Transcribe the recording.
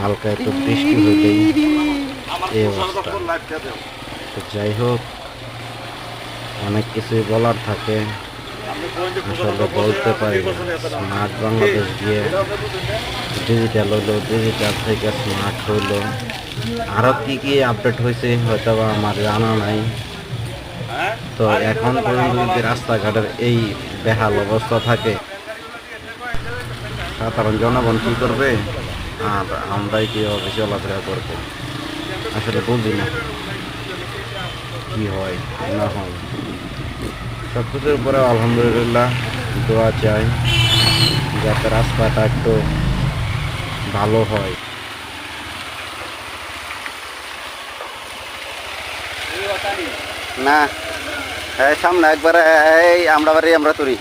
হালকা একটু বৃষ্টি এই অবস্থা। তো যাই হোক অনেক কিছুই বলার থাকে। আসলে বলতে পারি স্মার্ট বাংলাদেশ গিয়ে ডিজিটাল হলো ডিজিটাল থেকে স্মার্ট হইল আরও কি কি আপডেট হয়েছে হয়তো বা আমার জানা নাই। তো এখন পর্যন্ত যদি রাস্তাঘাটের এই বেহাল অবস্থা থাকে সাধারণ জনগণ কি করবে? আর আমরাই কীভাবে চলাফেরা করব? আসলে বুঝি না। কি হয়, না হয়। সব কিছুর উপরে আলহামদুলিল্লাহ দোয়া চাই, যাতে রাস্তাটা একটু ভালো হয়। না হ্যাঁ সামনে একবারে, এই আমরা বাড়ি আমরা তুরি